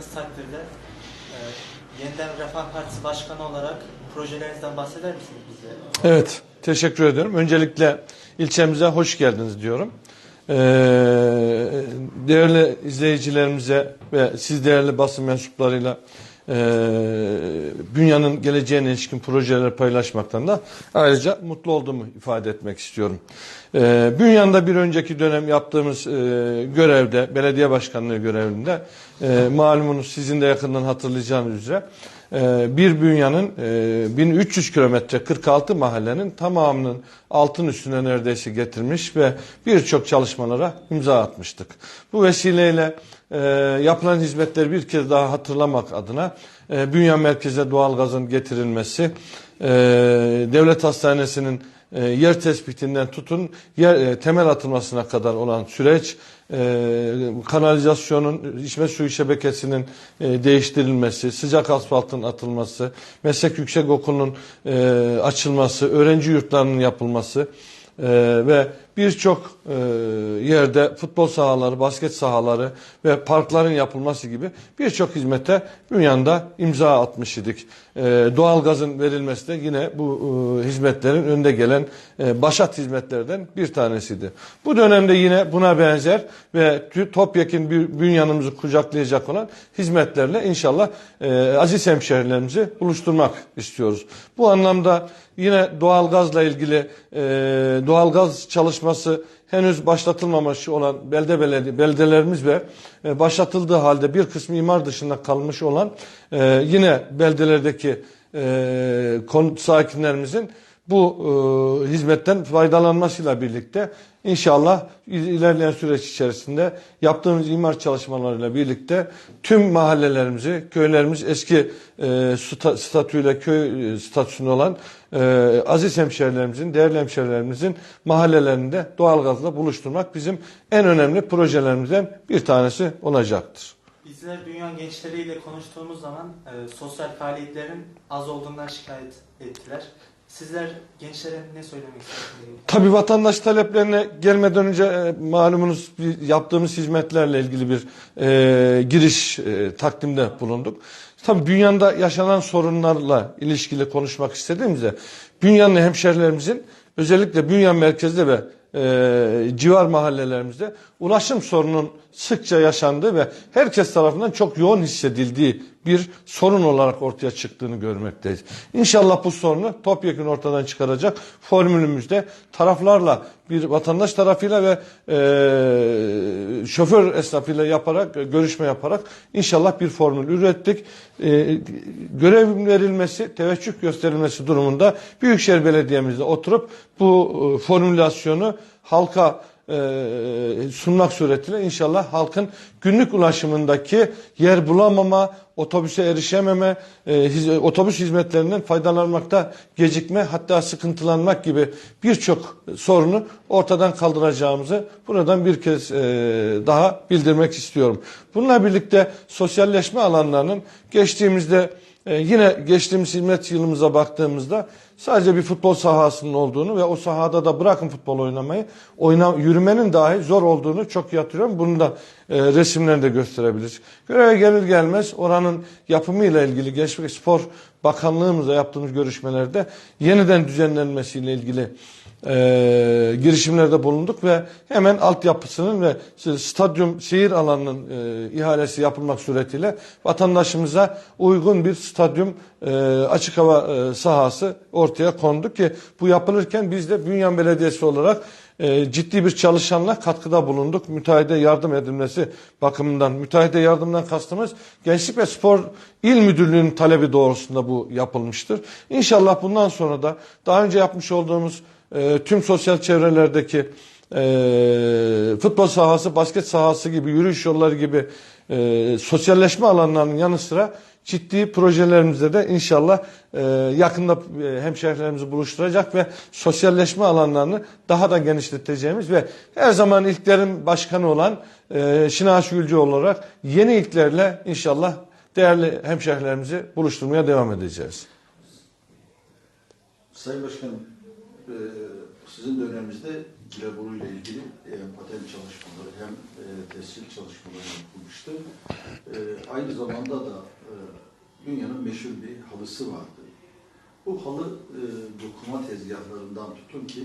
onayladığınız takdirde e, yeniden Refah Partisi Başkanı olarak projelerinizden bahseder misiniz bize? Evet, teşekkür ederim. Öncelikle ilçemize hoş geldiniz diyorum. Ee, değerli izleyicilerimize ve siz değerli basın mensuplarıyla e, dünyanın geleceğine ilişkin projeleri paylaşmaktan da ayrıca mutlu olduğumu ifade etmek istiyorum. Ee, Bünyan'da bir önceki dönem yaptığımız e, görevde, belediye başkanlığı görevinde e, malumunuz sizin de yakından hatırlayacağınız üzere e, bir bünyanın e, 1300 kilometre 46 mahallenin tamamının altın üstüne neredeyse getirmiş ve birçok çalışmalara imza atmıştık. Bu vesileyle e, yapılan hizmetleri bir kez daha hatırlamak adına e, Bünyan merkeze doğalgazın getirilmesi, e, devlet hastanesinin e, yer tespitinden tutun yer e, temel atılmasına kadar olan süreç e, kanalizasyonun içme suyu şebekesinin e, değiştirilmesi, sıcak asfaltın atılması, meslek yüksek okulunun e, açılması, öğrenci yurtlarının yapılması e, ve birçok e, yerde futbol sahaları, basket sahaları ve parkların yapılması gibi birçok hizmete Bünyan'da imza atmış idik. E, doğalgazın verilmesi de yine bu e, hizmetlerin önde gelen e, başat hizmetlerden bir tanesiydi. Bu dönemde yine buna benzer ve topyekun bir bünyanımızı kucaklayacak olan hizmetlerle inşallah e, aziz hemşehrilerimizi buluşturmak istiyoruz. Bu anlamda yine doğalgazla ilgili e, doğalgaz çalışması henüz başlatılmamış olan belde beledi beldelerimiz ve e, başlatıldığı halde bir kısmı imar dışında kalmış olan e, yine beldelerdeki e, konut sakinlerimizin bu e, hizmetten faydalanmasıyla birlikte inşallah ilerleyen süreç içerisinde yaptığımız imar çalışmalarıyla birlikte tüm mahallelerimizi, köylerimiz eski e, sta- statüyle köy e, statüsünde olan e, aziz hemşehrilerimizin, değerli hemşehrilerimizin mahallelerinde doğalgazla buluşturmak bizim en önemli projelerimizden bir tanesi olacaktır. Bizler dünya gençleriyle konuştuğumuz zaman e, sosyal faaliyetlerin az olduğundan şikayet ettiler. Sizler gençlere ne söylemek istersiniz? Tabii vatandaş taleplerine gelmeden önce e, malumunuz bir yaptığımız hizmetlerle ilgili bir e, giriş e, takdimde bulunduk. Tabii dünyada yaşanan sorunlarla ilişkili konuşmak istediğimizde Bünyanlı hemşerilerimizin özellikle Bünyan merkezde ve e, civar mahallelerimizde ulaşım sorunun sıkça yaşandığı ve herkes tarafından çok yoğun hissedildiği bir sorun olarak ortaya çıktığını görmekteyiz. İnşallah bu sorunu topyekun ortadan çıkaracak formülümüzde taraflarla bir vatandaş tarafıyla ve e, şoför esnafıyla yaparak görüşme yaparak inşallah bir formül ürettik. E, görev verilmesi, teveccüh gösterilmesi durumunda Büyükşehir Belediye'mizde oturup bu e, formülasyonu halka sunmak suretiyle inşallah halkın günlük ulaşımındaki yer bulamama, otobüse erişememe, e, otobüs hizmetlerinden faydalanmakta gecikme hatta sıkıntılanmak gibi birçok sorunu ortadan kaldıracağımızı buradan bir kez e, daha bildirmek istiyorum. Bununla birlikte sosyalleşme alanlarının geçtiğimizde e, yine geçtiğimiz hizmet yılımıza baktığımızda sadece bir futbol sahasının olduğunu ve o sahada da bırakın futbol oynamayı, oyna, yürümenin dahi zor olduğunu çok iyi. Bunu da e, resimlerinde gösterebiliriz. Göreve gelir gelmez oranın yapımıyla ilgili Gençlik Spor Bakanlığımızla yaptığımız görüşmelerde yeniden düzenlenmesiyle ilgili e, girişimlerde bulunduk ve hemen altyapısının ve stadyum şehir alanının e, ihalesi yapılmak suretiyle vatandaşımıza uygun bir stadyum e, açık hava e, sahası ortaya kondu ki bu yapılırken biz de Bünyan Belediyesi olarak e, ciddi bir çalışanla katkıda bulunduk. Müteahhide yardım edilmesi bakımından. Müteahhide yardımdan kastımız Gençlik ve Spor İl Müdürlüğü'nün talebi doğrusunda bu yapılmıştır. İnşallah bundan sonra da daha önce yapmış olduğumuz e, tüm sosyal çevrelerdeki e, futbol sahası, basket sahası gibi, yürüyüş yolları gibi e, sosyalleşme alanlarının yanı sıra ciddi projelerimizde de inşallah e, yakında e, hemşehrilerimizi buluşturacak ve sosyalleşme alanlarını daha da genişleteceğimiz ve her zaman ilklerin başkanı olan e, Şinaş Gülcü olarak yeni ilklerle inşallah değerli hemşehrilerimizi buluşturmaya devam edeceğiz. Sayın Başkanım, e, sizin döneminizde Gireboru ile ilgili e, patent çalışmaları hem e, tescil çalışmaları yapılmıştı. E, aynı zamanda da e, dünyanın meşhur bir halısı vardı. Bu halı e, dokuma tezgahlarından tutun ki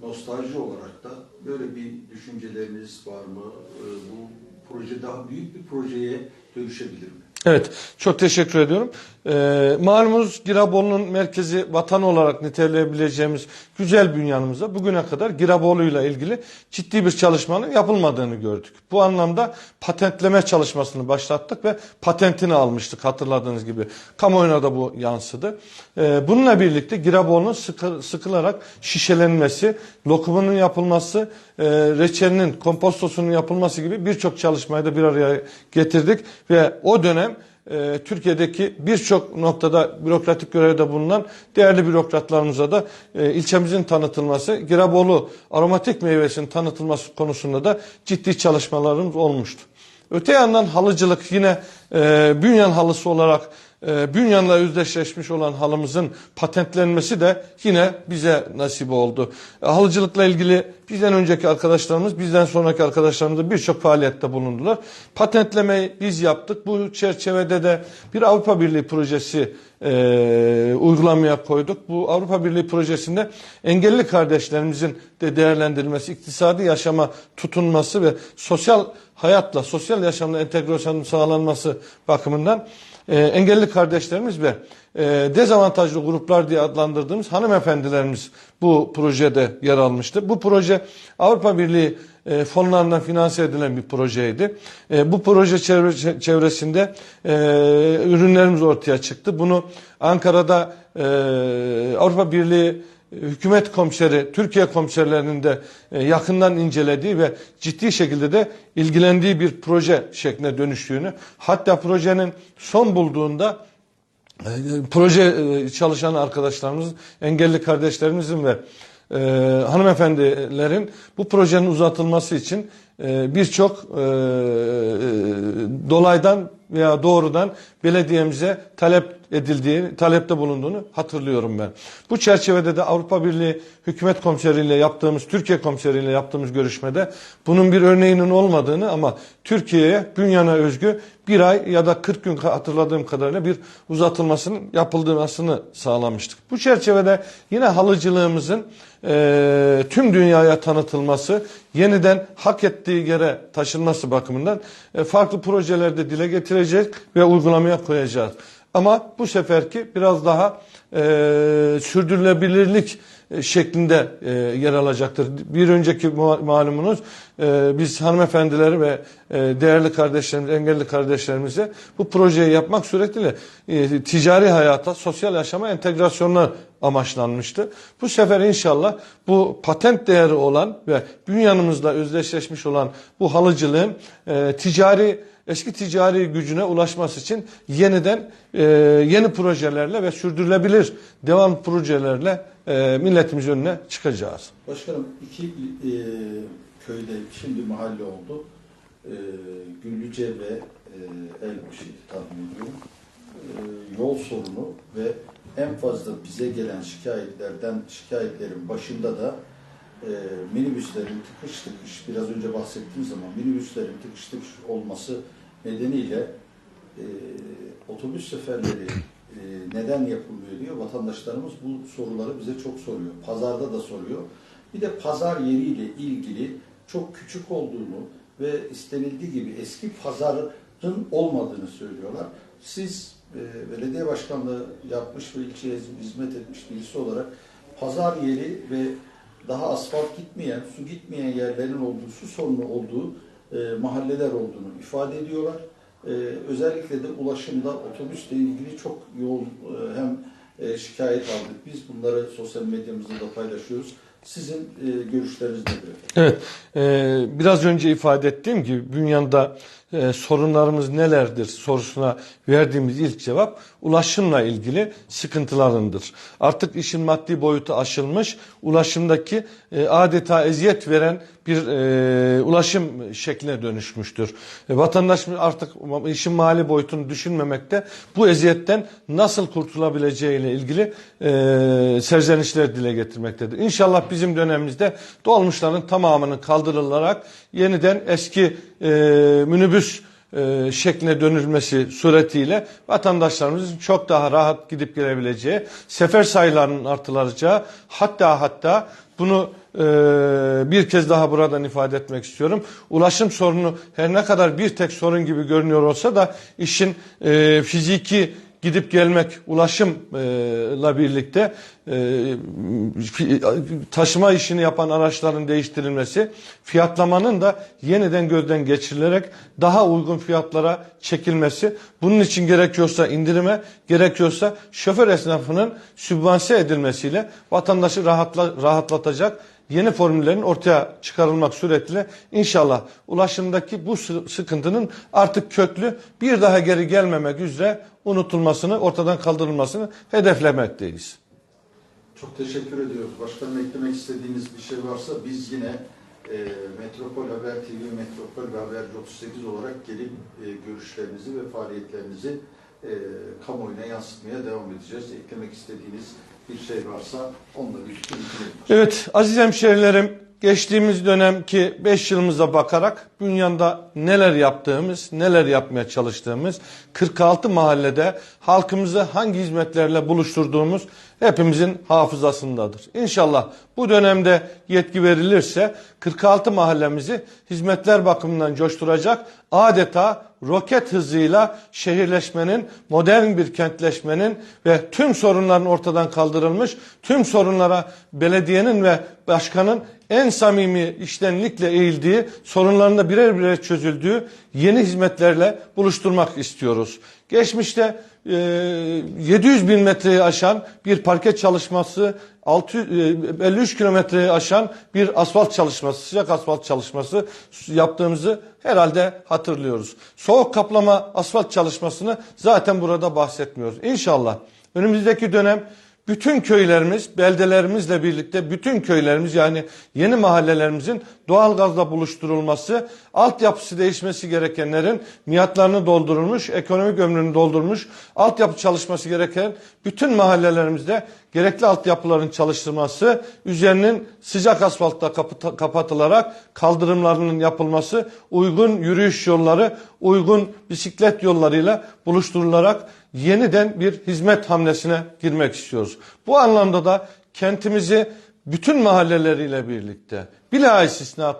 nostalji olarak da böyle bir düşünceleriniz var mı? E, bu proje daha büyük bir projeye dönüşebilir mi? Evet, çok teşekkür ediyorum. Ee, malumunuz Giraboğlu'nun merkezi vatan olarak niteleyebileceğimiz güzel bünyanımıza bugüne kadar Giraboğlu'yla ilgili ciddi bir çalışmanın yapılmadığını gördük. Bu anlamda patentleme çalışmasını başlattık ve patentini almıştık hatırladığınız gibi. Kamuoyuna da bu yansıdı. Ee, bununla birlikte Giraboğlu'nun sıkı, sıkılarak şişelenmesi, lokumunun yapılması, e, reçelinin, kompostosunun yapılması gibi birçok çalışmayı da bir araya getirdik ve o dönem e, Türkiye'deki birçok noktada bürokratik görevde bulunan değerli bürokratlarımıza da e, ilçemizin tanıtılması, Giraboğlu aromatik meyvesinin tanıtılması konusunda da ciddi çalışmalarımız olmuştu. Öte yandan halıcılık yine e, bünyan halısı olarak e, bünyanla özdeşleşmiş olan halımızın patentlenmesi de yine bize nasip oldu. E, halıcılıkla ilgili bizden önceki arkadaşlarımız, bizden sonraki arkadaşlarımız da birçok faaliyette bulundular. Patentlemeyi biz yaptık. Bu çerçevede de bir Avrupa Birliği projesi e, uygulamaya koyduk. Bu Avrupa Birliği projesinde engelli kardeşlerimizin de değerlendirilmesi, iktisadi yaşama tutunması ve sosyal hayatla, sosyal yaşamla entegrasyonun sağlanması bakımından e, engelli kardeşlerimiz ve e, dezavantajlı gruplar diye adlandırdığımız hanımefendilerimiz bu projede yer almıştı. Bu proje Avrupa Birliği e, fonlarından finanse edilen bir projeydi. E, bu proje çevre- çevresinde ürünlerimiz ortaya çıktı. Bunu Ankara'da Avrupa Birliği hükümet komiseri, Türkiye komiserlerinin de e, yakından incelediği ve ciddi şekilde de ilgilendiği bir proje şekline dönüştüğünü, hatta projenin son bulduğunda e, proje e, çalışan arkadaşlarımızın, engelli kardeşlerimizin ve hanımefendilerin bu projenin uzatılması için birçok dolaydan veya doğrudan belediyemize talep edildiği, talepte bulunduğunu hatırlıyorum ben. Bu çerçevede de Avrupa Birliği Hükümet Komiseriyle yaptığımız, Türkiye Komiseriyle yaptığımız görüşmede bunun bir örneğinin olmadığını ama Türkiye'ye bünyana özgü bir ay ya da 40 gün hatırladığım kadarıyla bir uzatılmasının yapılmasını sağlamıştık. Bu çerçevede yine halıcılığımızın e, tüm dünyaya tanıtılması, yeniden hak ettiği yere taşınması bakımından e, farklı projelerde dile getirecek ve uygulamaya koyacağız. Ama bu seferki biraz daha e, sürdürülebilirlik e, şeklinde e, yer alacaktır. Bir önceki ma- malumunuz e, biz hanımefendileri ve e, değerli kardeşlerimiz, engelli kardeşlerimize bu projeyi yapmak suretiyle e, ticari hayata, sosyal yaşama entegrasyonuna amaçlanmıştı. Bu sefer inşallah bu patent değeri olan ve bünyanımızla özdeşleşmiş olan bu halıcılığın e, ticari eski ticari gücüne ulaşması için yeniden e, yeni projelerle ve sürdürülebilir devam projelerle e, milletimizin önüne çıkacağız. Başkanım iki e, köyde şimdi mahalle oldu. E, Güllüce ve e, Elbaşı'ydı tahmin ediyorum. E, yol sorunu ve en fazla bize gelen şikayetlerden şikayetlerin başında da e, minibüslerin tıkış tıkış biraz önce bahsettiğim zaman minibüslerin tıkış tıkış olması nedeniyle e, otobüs seferleri e, neden yapılmıyor diyor. Vatandaşlarımız bu soruları bize çok soruyor. Pazarda da soruyor. Bir de pazar yeriyle ilgili çok küçük olduğunu ve istenildiği gibi eski pazarın olmadığını söylüyorlar. Siz e, belediye başkanlığı yapmış ve ilçeye hizmet etmiş birisi olarak pazar yeri ve daha asfalt gitmeyen, su gitmeyen yerlerin olduğu, su sorunu olduğu e, mahalleler olduğunu ifade ediyorlar. E, özellikle de ulaşımda otobüsle ilgili çok yoğun e, hem e, şikayet aldık. Biz bunları sosyal medyamızda da paylaşıyoruz. Sizin e, görüşleriniz nedir? Evet, e, biraz önce ifade ettiğim gibi Bünyan'da e, sorunlarımız nelerdir sorusuna verdiğimiz ilk cevap ulaşımla ilgili sıkıntılarındır. Artık işin maddi boyutu aşılmış, ulaşımdaki e, adeta eziyet veren bir e, ulaşım şekline dönüşmüştür. E, vatandaş artık işin mali boyutunu düşünmemekte bu eziyetten nasıl kurtulabileceğiyle ilgili e, serzenişler dile getirmektedir. İnşallah bizim dönemimizde dolmuşların tamamının kaldırılarak yeniden eski e, minibüs e, şekline dönülmesi suretiyle vatandaşlarımızın çok daha rahat gidip gelebileceği, sefer sayılarının artılacağı, hatta hatta bunu e, bir kez daha buradan ifade etmek istiyorum. Ulaşım sorunu her ne kadar bir tek sorun gibi görünüyor olsa da işin e, fiziki gidip gelmek ulaşımla birlikte e, taşıma işini yapan araçların değiştirilmesi, fiyatlamanın da yeniden gözden geçirilerek daha uygun fiyatlara çekilmesi, bunun için gerekiyorsa indirime, gerekiyorsa şoför esnafının sübvanse edilmesiyle vatandaşı rahatla, rahatlatacak yeni formüllerin ortaya çıkarılmak suretiyle inşallah ulaşımdaki bu sı- sıkıntının artık köklü bir daha geri gelmemek üzere unutulmasını, ortadan kaldırılmasını hedeflemekteyiz. Çok teşekkür ediyoruz. Başkanım eklemek istediğiniz bir şey varsa biz yine e, Metropol Haber TV, Metropol ve Haberci 38 olarak gelip e, görüşlerinizi ve faaliyetlerinizi e, kamuoyuna yansıtmaya devam edeceğiz. Eklemek istediğiniz bir şey varsa onunla birlikte. Evet aziz hemşehrilerim geçtiğimiz dönemki 5 yılımıza bakarak Bünyan'da neler yaptığımız, neler yapmaya çalıştığımız 46 mahallede halkımızı hangi hizmetlerle buluşturduğumuz hepimizin hafızasındadır. İnşallah bu dönemde yetki verilirse 46 mahallemizi hizmetler bakımından coşturacak adeta roket hızıyla şehirleşmenin, modern bir kentleşmenin ve tüm sorunların ortadan kaldırılmış, tüm sorunlara belediyenin ve başkanın en samimi iştenlikle eğildiği, sorunların da birer birer çözüldüğü yeni hizmetlerle buluşturmak istiyoruz. Geçmişte 700 bin metreyi aşan bir parke çalışması, 600, e, 53 kilometreyi aşan bir asfalt çalışması, sıcak asfalt çalışması yaptığımızı herhalde hatırlıyoruz. Soğuk kaplama asfalt çalışmasını zaten burada bahsetmiyoruz. İnşallah önümüzdeki dönem bütün köylerimiz, beldelerimizle birlikte bütün köylerimiz yani yeni mahallelerimizin doğalgazla buluşturulması, altyapısı değişmesi gerekenlerin miatlarını doldurulmuş, ekonomik ömrünü doldurmuş, altyapı çalışması gereken bütün mahallelerimizde gerekli altyapıların çalıştırılması, üzerinin sıcak asfaltla kapata- kapatılarak kaldırımlarının yapılması, uygun yürüyüş yolları, uygun bisiklet yollarıyla buluşturularak yeniden bir hizmet hamlesine girmek istiyoruz. Bu anlamda da kentimizi bütün mahalleleriyle birlikte bila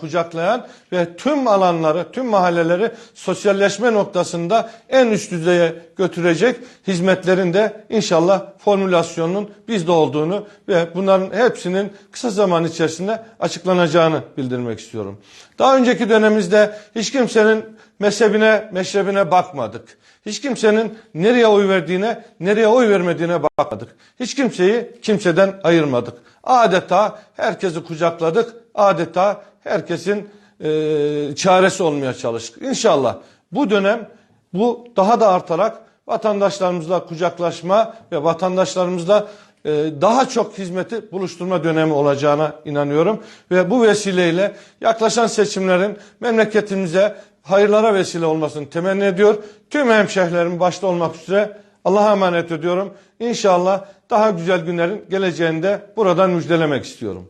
kucaklayan ve tüm alanları, tüm mahalleleri sosyalleşme noktasında en üst düzeye götürecek hizmetlerin de inşallah formülasyonunun bizde olduğunu ve bunların hepsinin kısa zaman içerisinde açıklanacağını bildirmek istiyorum. Daha önceki dönemimizde hiç kimsenin mezhebine, meşrebine bakmadık. Hiç kimsenin nereye oy verdiğine, nereye oy vermediğine bakmadık. Hiç kimseyi kimseden ayırmadık. Adeta herkesi kucakladık. Adeta herkesin e, çaresi olmaya çalıştık. İnşallah bu dönem bu daha da artarak vatandaşlarımızla kucaklaşma ve vatandaşlarımızla e, daha çok hizmeti buluşturma dönemi olacağına inanıyorum. Ve bu vesileyle yaklaşan seçimlerin memleketimize hayırlara vesile olmasını temenni ediyor. Tüm hemşehrilerim başta olmak üzere Allah'a emanet ediyorum. İnşallah daha güzel günlerin geleceğinde buradan müjdelemek istiyorum.